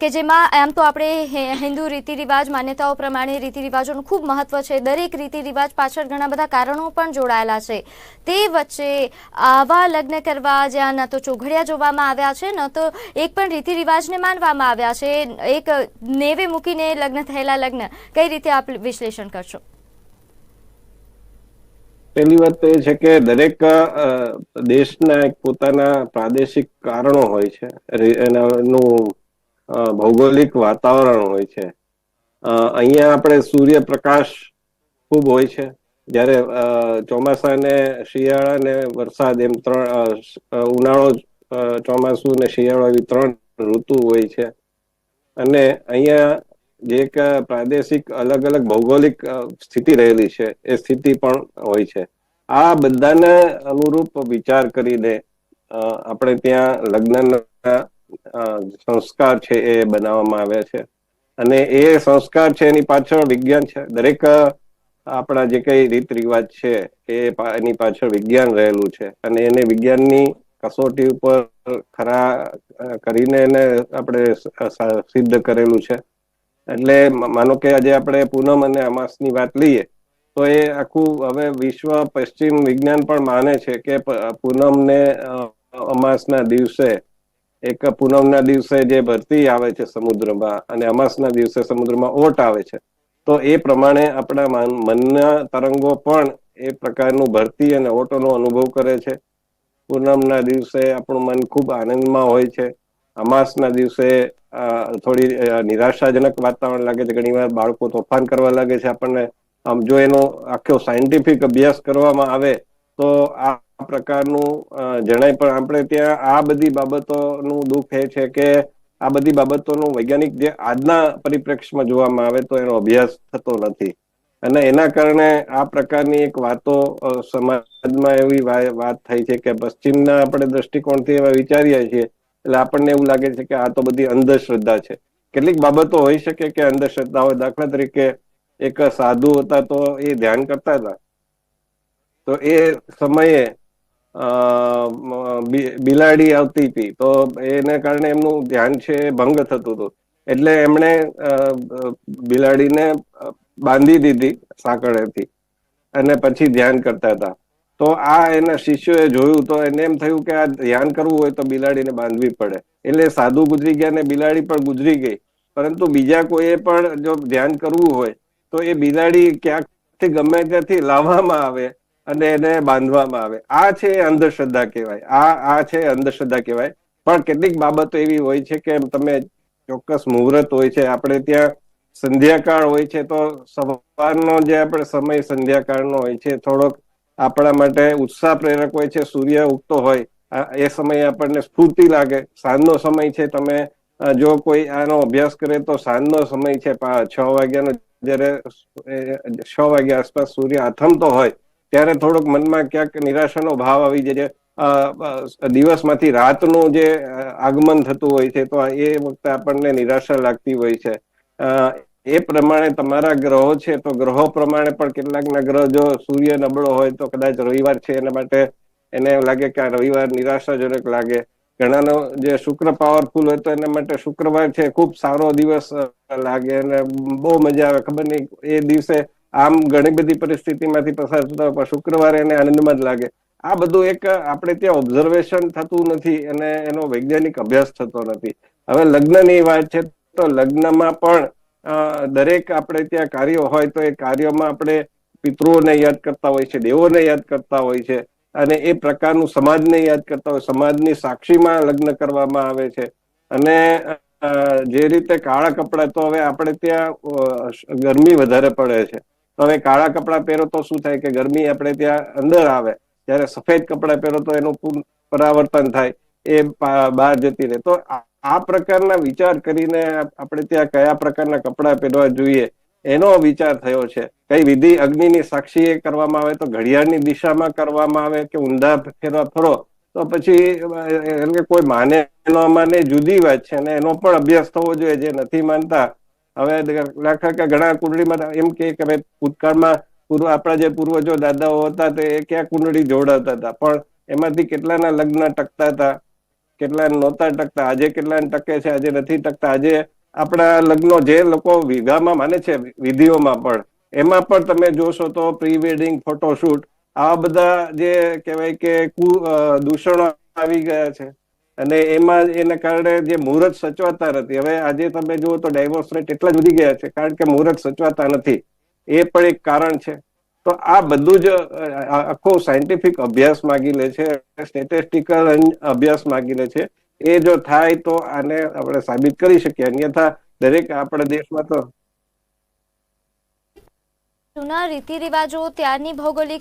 કે જેમાં આમ તો આપણે હિન્દુ રીતિ રિવાજ માન્યતાઓ પ્રમાણે રીતિ રિવાજોનું ખૂબ મહત્વ છે. દરેક રીતિ રિવાજ પાછળ ઘણા બધા કારણો પણ જોડાયેલા છે. તે વચ્ચે આવા લગ્ન કરવા જ્યાં ન તો ચોઘડિયા જોવામાં આવ્યા છે ન તો એક પણ રીતિ રિવાજને માનવામાં આવ્યા છે. એક નેવે મૂકીને લગ્ન થયેલા લગ્ન. કઈ રીતે આપ વિશ્લેષણ કરશો? પહેલી વાત એ છે કે દરેક દેશના એક પોતાના પ્રાદેશિક કારણો હોય છે. અ, ભૌગોલિક વાતાવરણ હોય છે. અહીંયા આપણે સૂર્યપ્રકાશ ખૂબ હોય છે. જ્યારે ચોમાસા ને શિયાળા ને વરસાદ એમ ત્રણ ઉનાળો ચોમાસું ને શિયાળો એવી ત્રણ ઋતુ હોય છે. અને અહીંયા જે એક પ્રાદેશિક અલગ અલગ ભૌગોલિક સ્થિતિ રહેલી છે. એ સ્થિતિ પણ હોય છે. આ બધાને અનુરૂપ વિચાર કરીને આપણે ત્યાં લગ્નના સંસ્કાર છે એ બનાવવામાં આવ્યા છે. અને એ સંસ્કાર છે એની પાછળ વિજ્ઞાન છે. દરેક આપણા જે કઈ રીત રિવાજ છે એ એની પાછળ વિજ્ઞાન રહેલું છે. અને એને વિજ્ઞાનની કસોટી ઉપર ખરા કરીને એને આપણે સિદ્ધ કરેલું છે. એટલે માનો કે આજે આપણે પૂનમ અને અમાસની વાત લઈએ, તો એ આખું હવે વિશ્વ પશ્ચિમ વિજ્ઞાન પણ માને છે કે પૂનમ પૂનમને અમાસના દિવસે એક પૂનમના દિવસે જે ભરતી આવે છે સમુદ્રમાં અને અમાસના દિવસે સમુદ્રમાં ઓટ આવે છે, તો એ પ્રમાણે આપણા મન- મનના તરંગો પણ એ પ્રકારનું ભરતી અને ઓટોનો અનુભવ કરે છે. પૂનમના દિવસે આપણું મન ખૂબ આનંદમાં હોય છે. અમાસના દિવસે થોડી નિરાશાજનક વાતાવરણ લાગે છે. ઘણીવાર બાળકો તોફાન કરવા લાગે છે આપણને. આમ જો એનો આખો સાયન્ટિફિક અભ્યાસ કરવામાં આવે, તો આ પ્રકારનું જણાય. પણ આપણે ત્યાં આ બધી બાબતોનું દુઃખ એ છે કે આ બધી બાબતોનું વૈજ્ઞાનિક જે આજના પરિપ્રેક્ષમાં જોવામાં આવે તો એનો અભ્યાસ થતો નથી. અને એના કારણે આ પ્રકારની એક વાતો સમાજમાં એવી વાત થઈ છે કે પશ્ચિમના આપણે દ્રષ્ટિકોણથી એવા વિચારીએ છીએ, એટલે આપણને એવું લાગે છે કે આ તો બધી અંધશ્રદ્ધા છે. કેટલીક બાબતો હોઈ શકે કે અંધશ્રદ્ધા હોય. દાખલા તરીકે એક સાધુ હતા તો એ ધ્યાન કરતા હતા. તો એ સમયે બિલાડી આવતી હતી. તો એને કારણે એમનું ધ્યાન છે ભંગ થતું હતું. એટલે એમણે બિલાડીને બાંધી દીધી સાંકળેથી અને પછી ધ્યાન કરતા હતા. તો આ એના શિષ્યોએ જોયું તો એને એમ થયું કે આ ધ્યાન કરવું હોય તો બિલાડીને બાંધવી પડે. એટલે સાધુ ગુજરી ગયા ને બિલાડી પણ ગુજરી ગઈ. પરંતુ બીજા કોઈએ પણ જો ધ્યાન કરવું હોય તો એ બિલાડી ક્યાંકથી ગમે ત્યાંથી લાવવામાં આવે. અને એને બાંધવામાં આવે. આ છે અંધશ્રદ્ધા કહેવાય. આ આ છે અંધશ્રદ્ધા કહેવાય. પણ કેટલીક બાબતો એવી હોય છે કે તમે ચોક્કસ મુહૂર્ત હોય છે, આપણે ત્યાં સંધ્યાકાળ હોય છે, તો સવારનો જે આપણે સમય સંધ્યાકાળનો હોય છે, થોડોક આપણા માટે ઉત્સાહ પ્રેરક હોય છે, સૂર્ય ઉગતો હોય એ સમયે આપણને સ્ફૂર્તિ લાગે. સાંજનો સમય છે, તમે જો કોઈ આનો અભ્યાસ કરે તો સાંજનો સમય છે છ વાગ્યાનો જ્યારે છ વાગ્યા આસપાસ સૂર્ય આથમતો હોય ત્યારે થોડોક મનમાં ક્યાંક નિરાશાનો ભાવ આવી જાય દિવસમાંથી રાતનું જે આગમન થતું હોય છે, તો એ વખતે આપણને નિરાશા લાગતી હોય છે. એ પ્રમાણે તમારા ગ્રહો છે, તો ગ્રહો પ્રમાણે પણ કેટલાકના ગ્રહ જો સૂર્ય નબળો હોય, તો કદાચ રવિવાર છે એના માટે એને લાગે કે આ રવિવાર નિરાશાજનક લાગે. ઘણાનો જે શુક્ર પાવરફુલ હોય, તો એના માટે શુક્રવાર છે, ખૂબ સારો દિવસ લાગે અને બહુ મજા આવે. ખબર નહીં, એ દિવસે આમ ઘણી બધી પરિસ્થિતિમાંથી પસાર થતા શુક્રવારે એને આનંદમાં જ લાગે. આ બધું એક આપણે ત્યાં ઓબ્ઝર્વેશન થતું નથી અને એનો વૈજ્ઞાનિક અભ્યાસ થતો નથી. હવે લગ્નની વાત છે તો લગ્નમાં પણ દરેક આપણે ત્યાં કાર્યો હોય તો એ કાર્યોમાં આપણે પિતૃઓને યાદ કરતા હોય છે, દેવોને યાદ કરતા હોય છે અને એ પ્રકારનું સમાજને યાદ કરતા હોય, સમાજની સાક્ષીમાં લગ્ન કરવામાં આવે છે. અને જે રીતે કાળા કપડા તો હવે આપણે ત્યાં ગરમી વધારે પડે છે. તો હવે કાળા કપડાં પહેરો તો શું થાય કે ગરમી આપણે ત્યાં અંદર આવે, જ્યારે સફેદ કપડાં પહેરો તો એનું પૂર- પરાવર્તન થાય, એ બહાર જતી રહે. તો આ પ્રકારના વિચાર કરીને આપણે ત્યાં કયા પ્રકારના કપડાં પહેરવા જોઈએ, એનો વિચાર થયો છે. કઈ વિધિ અગ્નિની સાક્ષી એ કરવામાં આવે તો ઘડિયાળની દિશામાં કરવામાં આવે કે ઊંધા ફેરવા ફરો, તો પછી કે કોઈ માને ન માને જુદી વાત છે અને એનો પણ અભ્યાસ થવો જોઈએ જે નથી માનતા. હવે દાખલા ઘણા કુંડળીમાં એમ કે ભાઈ, ભૂતકાળમાં પૂર્વ, આપણા જે પૂર્વજો દાદાઓ હતા તે ક્યાં કુંડળી જોડાતા હતા? પણ એમાંથી કેટલાના લગ્ન ટકતા હતા? કેટલા નહોતા ટકતા? આજે કેટલા ટકે છે? આજે નથી ટકતા? આજે આપણા લગ્નો જે લોકો વિઘામાં માને છે, વિધિઓમાં પણ, એમાં પણ તમે જોશો તો પ્રી વેડિંગ ફોટોશૂટ આવા બધા જે કહેવાય કુ દૂષણો આવી ગયા છે. અને એમાં એના કારણે જે મુહૂર્ત સચવાતા નથી. હવે આજે તમે જુઓ તો ડાયવોર્સ રેટ એટલા જ વધી ગયા છે, કારણ કે મુહૂર્ત સચવાતા નથી. એ પણ એક કારણ છે. તો આ બધું જ આખો સાયન્ટિફિક અભ્યાસ માગી લે છે સ્ટેટિસ્ટિકલ અભ્યાસ માગી લે છે. એ જો થાય તો આને આપણે સાબિત કરી શકીએ. અન્યથા દરેક આપણા દેશમાં તો જૂના રીતિ રિવાજો ત્યારની ભૌગોલિક